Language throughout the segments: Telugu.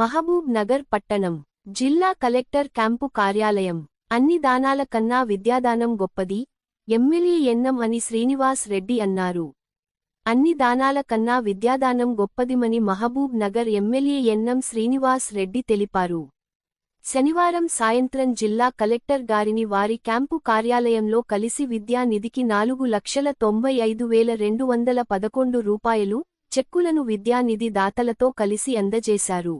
మహబూబ్ నగర్ పట్టణం జిల్లా కలెక్టర్ క్యాంపు కార్యాలయం. అన్ని దానాల కన్నా విద్యాదానం గొప్పది ఎమ్మెల్యే ఎన్నం అని శ్రీనివాస్ రెడ్డి అన్నారు. అన్ని దానాల కన్నా విద్యాదానం గొప్పదిమని మహబూబ్ నగర్ ఎమ్మెల్యే ఎన్నం శ్రీనివాస్ రెడ్డి తెలిపారు. శనివారం సాయంత్రం జిల్లా కలెక్టర్ గారిని వారి క్యాంపు కార్యాలయంలో కలిసి విద్యానిధికి నాలుగు లక్షల తొంభై ఐదు వేల రెండు వందల పదకొండు రూపాయలు చెక్కులను విద్యానిధి దాతలతో కలిసి అందజేశారు.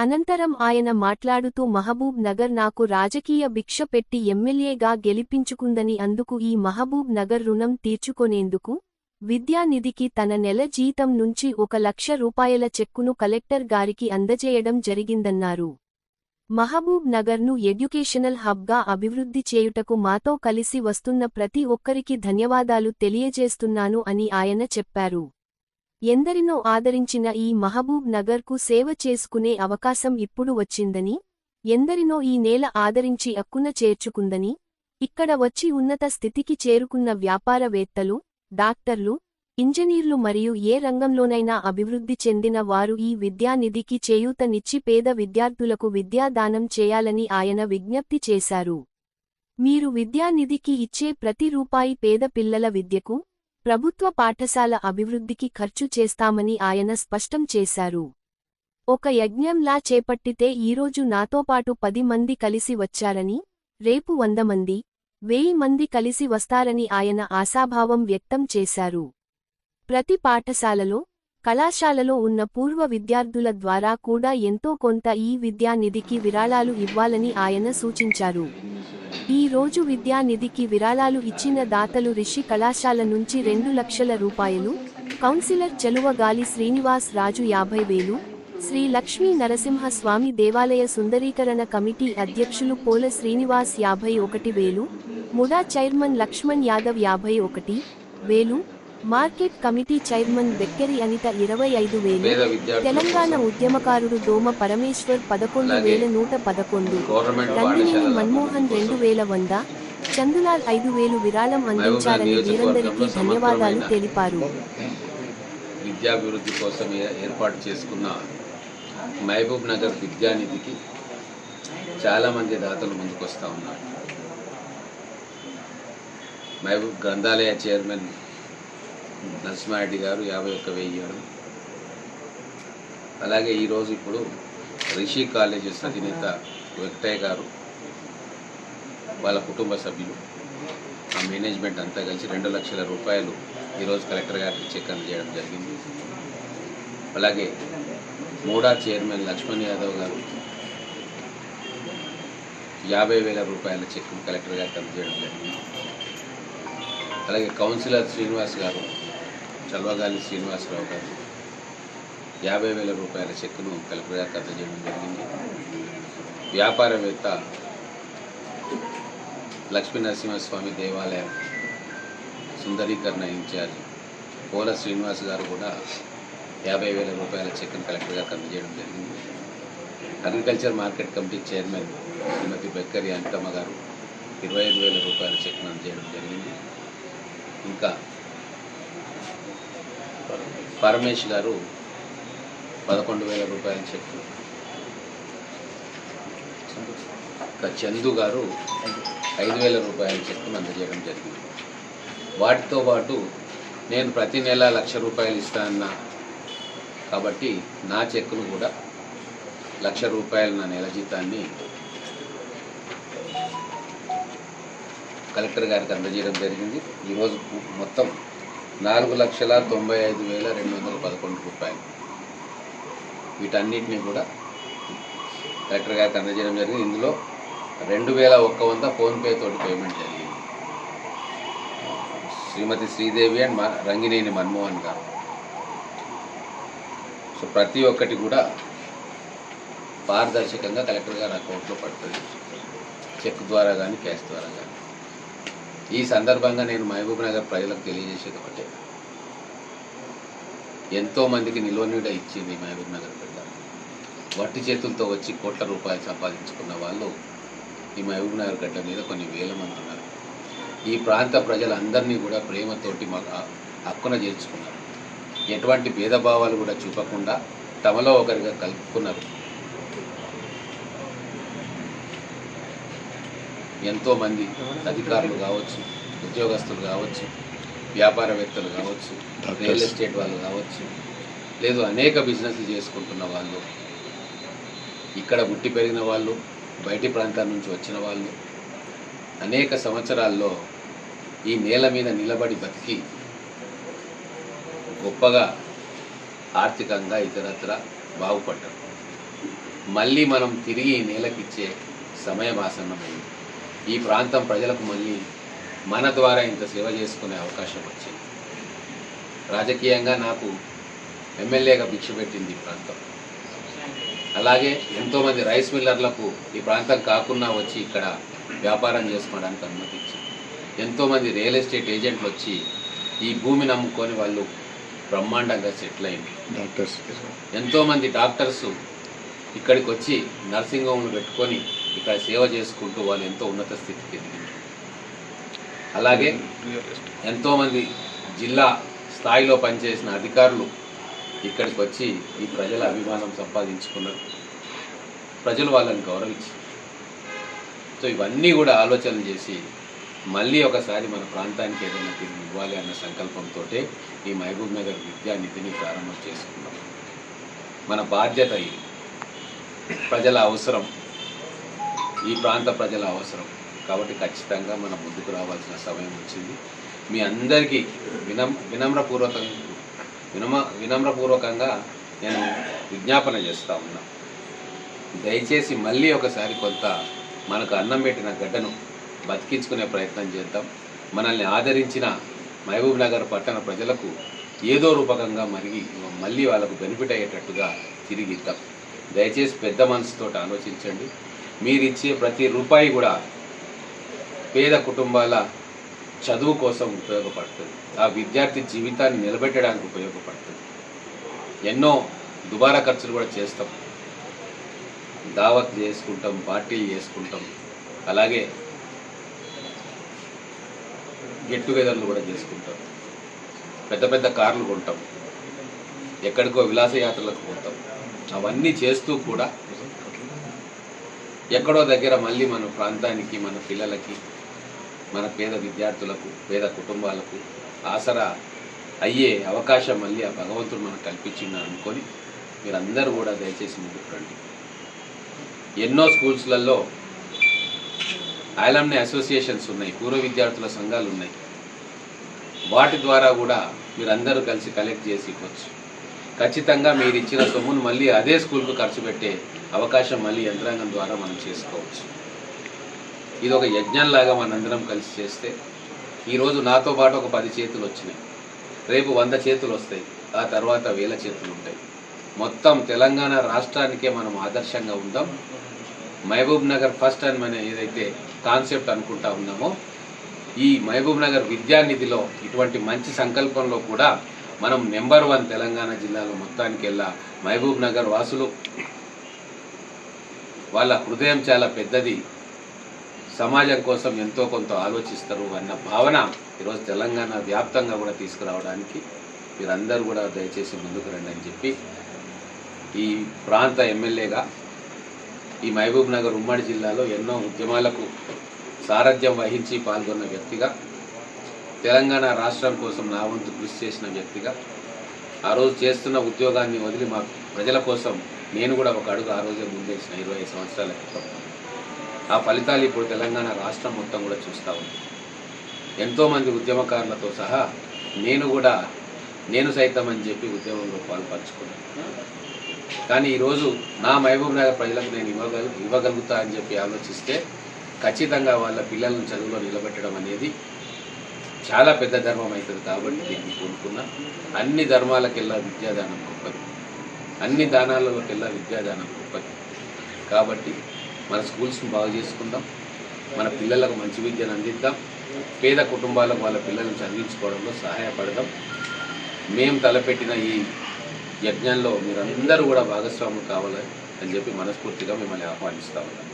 అనంతరం ఆయన మాట్లాడుతూ మహబూబ్ నగర్ నాకు రాజకీయ భిక్ష పెట్టి ఎమ్మెల్యేగా గెలిపించుకుందని అందుకు ఈ మహబూబ్ నగర్ రుణం తీర్చుకొనేందుకు విద్యానిధికి తన నెల జీతం నుంచి ఒక లక్ష రూపాయల చెక్కును కలెక్టర్ గారికి అందజేయడం జరిగిందన్నారు. మహబూబ్ నగర్ను ఎడ్యుకేషనల్ హబ్గా అభివృద్ధి చేయుటకు మాతో కలిసి వస్తున్న ప్రతి ఒక్కరికి ధన్యవాదాలు తెలియజేస్తున్నాను అని ఆయన చెప్పారు. ఎందరినో ఆదరించిన ఈ మహబూబ్ నగర్కు సేవ చేసుకునే అవకాశం ఇప్పుడు వచ్చిందని ఎందరినో ఈ నేల ఆదరించి అక్కున చేర్చుకుందని ఇక్కడ వచ్చి ఉన్నత స్థితికి చేరుకున్న వ్యాపారవేత్తలు డాక్టర్లు ఇంజనీర్లు మరియు ఏ రంగంలోనైనా అభివృద్ధి చెందిన వారు ఈ విద్యానిధికి చేయూతనిచ్చి పేద విద్యార్థులకు విద్యాదానం చేయాలని ఆయన విజ్ఞప్తి చేశారు. మీరు విద్యానిధికి ఇచ్చే ప్రతి రూపాయి పేద పిల్లల విద్యకు ప్రభుత్వ పాఠశాల అభివృద్ధికి ఖర్చు చేస్తామని ఆయన స్పష్టం చేశారు. ఒక యజ్ఞంలా చేపట్టితే ఈరోజు నాతో పాటు పది మంది కలిసి వచ్చారని రేపు వంద మంది వెయ్యి మంది కలిసి వస్తారని ఆయన ఆశాభావం వ్యక్తం చేశారు. ప్రతి పాఠశాలలో కళాశాలలో ఉన్న పూర్వ విద్యార్థుల ద్వారా కూడా ఎంతో కొంత ఈ విద్యానిధికి విరాళాలు ఇవ్వాలని ఆయన సూచించారు. ఈ రోజు విద్యానిధికి విరాళాలు ఇచ్చిన దాతలు రిషి కళాశాల నుంచి రెండు లక్షల రూపాయలు కౌన్సిలర్ చెలువగాలి శ్రీనివాస్ రాజు యాభై వేలు శ్రీ లక్ష్మీ నరసింహ స్వామి దేవాలయ సుందరీకరణ కమిటీ అధ్యక్షులు పోల శ్రీనివాస్ యాభై ఒకటి వేలు ముడా చైర్మన్ లక్ష్మణ్ యాదవ్ యాభై ఒకటి వేలు market committee chairman Bekkeri Anitha ఇరవై ఐదు వేలు తెలంగాణ ఉద్యమకారుడు దోమ పరమేశ్వర్ పదకొండు వేల నూట పదకొండు నందినేని మన్మోహన్ రెండు వేల వంద చందులాల్ ఐదు వేలు విరాళం అందించారని వీరందరికీ ధన్యవాదాలు తెలిపారు. విద్యాభివృద్ధి కోసం ఏర్పాటు చేసుకున్న మహబూబ్ నగర్ విద్యానిధికి చాలామంది దాతలు ముందుకొస్తా ఉన్నారు. మహబూబ్ గ్రంథాలయ చైర్మన్ నరసింహారెడ్డి గారు యాభై ఒక్క వెయ్యారు అలాగే ఈరోజు ఇప్పుడు రిషి కాలేజెస్ అధినేత వెంకటయ్య గారు వాళ్ళ కుటుంబ సభ్యులు ఆ మేనేజ్మెంట్ అంతా కలిసి రెండు లక్షల రూపాయలు ఈరోజు కలెక్టర్ గారికి చెక్ అందజేయడం జరిగింది. అలాగే మూడా చైర్మన్ లక్ష్మణ్ యాదవ్ గారు యాభై వేల రూపాయల చెక్ కలెక్టర్ గారికి అందజేయడం జరిగింది. అలాగే కౌన్సిలర్ శ్రీనివాస్ గారు చల్వగాలి శ్రీనివాసరావు గారు యాభై వేల రూపాయల చెక్కును కలెక్టర్ గారికి అందజేయడం జరిగింది. వ్యాపారవేత్త లక్ష్మీ నరసింహస్వామి దేవాలయం సుందరీకరణ ఇన్ఛార్జ్ పోల శ్రీనివాస్ గారు కూడా యాభై వేల రూపాయల చెక్ను కలెక్టర్ గారికి అందజేయడం జరిగింది. Agriculture market committee chairman Shrimati Bekkari Antamma గారు ఇరవై ఐదు వేల రూపాయల చెక్ను అందజేయడం జరిగింది. ఇంకా పరమేష్ గారు పదకొండు వేల రూపాయల చెక్. ఇంకా చందు గారు ఐదు వేల రూపాయల చెక్కును అందజేయడం జరిగింది. వాటితో పాటు నేను ప్రతి నెల లక్ష రూపాయలు ఇస్తానన్నా కాబట్టి నా చెక్కును కూడా లక్ష రూపాయలు నా నెల జీతాన్ని కలెక్టర్ గారికి అందజేయడం జరిగింది. ఈరోజు మొత్తం నాలుగు లక్షల తొంభై ఐదు వేల రెండు వందల పదకొండు రూపాయలు. వీటన్నిటిని కూడా కలెక్టర్ గారికి అందజేయడం జరిగింది. ఇందులో రెండు వేల ఒక్క వంద ఫోన్పే తోటి పేమెంట్ జరిగింది. శ్రీమతి శ్రీదేవి అండ్ మా రంగినేని మన్మోహన్ గారు. సో ప్రతి ఒక్కటి కూడా పారదర్శకంగా కలెక్టర్ గారి అకౌంట్లో పడుతుంది. చెక్ ద్వారా కానీ క్యాష్ ద్వారా కానీ ఈ సందర్భంగా నేను మహబూబ్ నగర్ ప్రజలకు తెలియజేసేది ఒకటే ఎంతో మందికి ఇచ్చింది మహబూబ్ నగర్ బిడ్డ వట్టి చేతులతో వచ్చి కోట్ల రూపాయలు సంపాదించుకున్న వాళ్ళు ఈ మహబూబ్ నగర్ గడ్డ మీద కొన్ని వేల మంది ఉన్నారు. ఈ ప్రాంత ప్రజలందరినీ కూడా ప్రేమతోటి మాకు హక్కున చేర్చుకున్నారు. ఎటువంటి భేదభావాలు కూడా చూపకుండా తమలో ఒకరిగా కలుపుకున్నారు. ఎంతోమంది అధికారులు కావచ్చు ఉద్యోగస్తులు కావచ్చు వ్యాపారవేత్తలు కావచ్చు రియల్ ఎస్టేట్ వాళ్ళు కావచ్చు లేదు అనేక బిజినెస్లు చేసుకుంటున్న వాళ్ళు ఇక్కడ పుట్టి పెరిగిన వాళ్ళు బయటి ప్రాంతాల నుంచి వచ్చిన వాళ్ళు అనేక సంవత్సరాల్లో ఈ నేల మీద నిలబడి బతికి గొప్పగా ఆర్థికంగా ఇతరత్ర బాగుపడ్డారు. మళ్ళీ మనం తిరిగి ఈ నేలకిచ్చే సమయం ఆసన్నమైంది. ఈ ప్రాంతం ప్రజలకు మళ్ళీ మన ద్వారా ఇంత సేవ చేసుకునే అవకాశం వచ్చింది. రాజకీయంగా నాకు ఎమ్మెల్యేగా భిక్ష పెట్టింది ఈ ప్రాంతం. అలాగే ఎంతోమంది రైస్ మిల్లర్లకు ఈ ప్రాంతం కాకుండా వచ్చి ఇక్కడ వ్యాపారం చేసుకోవడానికి అనుమతి ఇచ్చింది ఎంతోమంది రియల్ ఎస్టేట్ ఏజెంట్లు వచ్చి ఈ భూమిని నమ్ముకొని వాళ్ళు బ్రహ్మాండంగా సెటిల్ అయింది డాక్టర్స్. ఎంతోమంది డాక్టర్స్ ఇక్కడికి వచ్చి నర్సింగ్ హోమ్లు పెట్టుకొని ఇక్కడ సేవ చేసుకుంటూ వాళ్ళు ఎంతో ఉన్నత స్థితికి ఎదిగారు అలాగే ఎంతోమంది జిల్లా స్థాయిలో పనిచేసిన అధికారులు ఇక్కడికి వచ్చి ఈ ప్రజల అభిమానం సంపాదించుకున్నారు. ప్రజలు వాళ్ళని గౌరవించారు సో ఇవన్నీ కూడా ఆలోచన చేసి మళ్ళీ ఒకసారి మన ప్రాంతానికి ఏదైనా తిరిగి ఇవ్వాలి అన్న సంకల్పంతో ఈ మహబూబ్ నగర్ విద్యానిధిని ప్రారంభం చేసుకున్నాం. మన బాధ్యత ఇది. ప్రజల అవసరం. ఈ ప్రాంత ప్రజల అవసరం. కాబట్టి ఖచ్చితంగా మనం ముందుకు రావాల్సిన సమయం వచ్చింది. మీ అందరికీ వినం వినమ్రపూర్వకంగా వినమ వినమ్రపూర్వకంగా నేను విజ్ఞాపన చేస్తూ ఉన్నా. దయచేసి మళ్ళీ ఒకసారి కొంత మనకు అన్నం పెట్టిన గడ్డను బతికించుకునే ప్రయత్నం చేద్దాం. మనల్ని ఆదరించిన మహబూబ్ నగర్ పట్టణ ప్రజలకు ఏదో రూపకంగా మరిగి మళ్ళీ వాళ్ళకు బెనిఫిట్ అయ్యేటట్టుగా తిరిగి ఇద్దాం దయచేసి పెద్ద మనసుతో ఆలోచించండి. మీరిచ్చే ప్రతి రూపాయి కూడా పేద కుటుంబాల చదువు కోసం ఉపయోగపడుతుంది. ఆ విద్యార్థి జీవితాన్ని నిలబెట్టడానికి ఉపయోగపడుతుంది. ఎన్నో దుబారా ఖర్చులు కూడా చేస్తాం. దావత్ చేసుకుంటాం పార్టీలు చేసుకుంటాం. అలాగే గెట్ టుగెదర్లు కూడా చేసుకుంటాం. పెద్ద పెద్ద కార్లు కొంటాం. ఎక్కడికో విలాసయాత్రలకు పోతాం. అవన్నీ చేస్తూ కూడా ఎక్కడో దగ్గర మళ్ళీ మన ప్రాంతానికి మన పిల్లలకి మన పేద విద్యార్థులకు పేద కుటుంబాలకు ఆసరా అయ్యే అవకాశం మళ్ళీ ఆ భగవంతుడు మనకు కల్పించిందని అనుకొని మీరందరూ కూడా దయచేసి ముందుకు రండి. ఎన్నో స్కూల్స్లలో ఐలమ్ని అసోసియేషన్స్ ఉన్నాయి పూర్వ విద్యార్థుల సంఘాలు ఉన్నాయి. వాటి ద్వారా కూడా మీరందరూ కలిసి కలెక్ట్ చేసి ఇవ్వచ్చు. ఖచ్చితంగా మీరు ఇచ్చిన సొమ్మును మళ్ళీ అదే స్కూల్కు ఖర్చు పెట్టే అవకాశం మళ్ళీ యంత్రాంగం ద్వారా మనం చేసుకోవచ్చు. ఇది ఒక యజ్ఞంలాగా మనందరం కలిసి చేస్తే ఈరోజు నాతో పాటు ఒక పది చేతులు వచ్చినాయి. రేపు వంద చేతులు వస్తాయి. ఆ తర్వాత వేల చేతులు ఉంటాయి. మొత్తం తెలంగాణ రాష్ట్రానికే మనం ఆదర్శంగా ఉందాం. మహబూబ్ నగర్ ఫస్ట్ అని మనం ఏదైతే కాన్సెప్ట్ అనుకుంటా ఉన్నామో ఈ మహబూబ్ నగర్ విద్యానిధిలో ఇటువంటి మంచి సంకల్పంలో కూడా మనం నెంబర్ వన్ తెలంగాణ జిల్లాలో మొత్తానికి వెళ్ళా మహబూబ్ నగర్ వాసులు వాళ్ళ హృదయం చాలా పెద్దది. సమాజం కోసం ఎంతో కొంత ఆలోచిస్తారు అన్న భావన ఈరోజు తెలంగాణ వ్యాప్తంగా కూడా తీసుకురావడానికి మీరందరూ కూడా దయచేసి ముందుకు రండి అని చెప్పి ఈ ప్రాంత ఎమ్మెల్యేగా ఈ మహబూబ్ నగర్ ఉమ్మడి జిల్లాలో ఎన్నో ఉద్యమాలకు సారథ్యం వహించి పాల్గొన్న వ్యక్తిగా తెలంగాణ రాష్ట్రం కోసం నా వంతు కృషి చేసిన వ్యక్తిగా ఆ రోజు చేస్తున్న ఉద్యోగాన్ని వదిలి మా ప్రజల కోసం నేను కూడా ఒక అడుగు ఆ రోజే ముందేసిన ఇరవై ఐదు సంవత్సరాల క్రితం. ఆ ఫలితాలు ఇప్పుడు తెలంగాణ రాష్ట్రం మొత్తం కూడా చూస్తూ ఉంది. ఎంతోమంది ఉద్యమకారులతో సహా నేను కూడా నేను సైతం అని చెప్పి ఉద్యమంలో పాల్పంచుకున్నాను కానీ ఈరోజు నా మహబూబ్ నగర్ ప్రజలకు నేను ఇవ్వగలుగు ఇవ్వగలుగుతా అని చెప్పి ఆలోచిస్తే ఖచ్చితంగా వాళ్ళ పిల్లలను చదువులో నిలబెట్టడం అనేది చాలా పెద్ద ధర్మం అవుతుంది కాబట్టి దీన్ని కోరుకున్నా. అన్ని ధర్మాలకెల్లా విద్యాదానం గొప్పది. అన్ని దానాలలోకెల్లా విద్యాదానం గొప్పది. కాబట్టి మన స్కూల్స్ని బాగు చేసుకుందాం. మన పిల్లలకు మంచి విద్యను అందిద్దాం. పేద కుటుంబాలకు వాళ్ళ పిల్లలను చదివించుకోవడంలో సహాయపడదాం. మేము తలపెట్టిన ఈ యజ్ఞంలో మీరందరూ కూడా భాగస్వాములు కావాలని అని చెప్పి మనస్ఫూర్తిగా మిమ్మల్ని ఆహ్వానిస్తా ఉన్నాం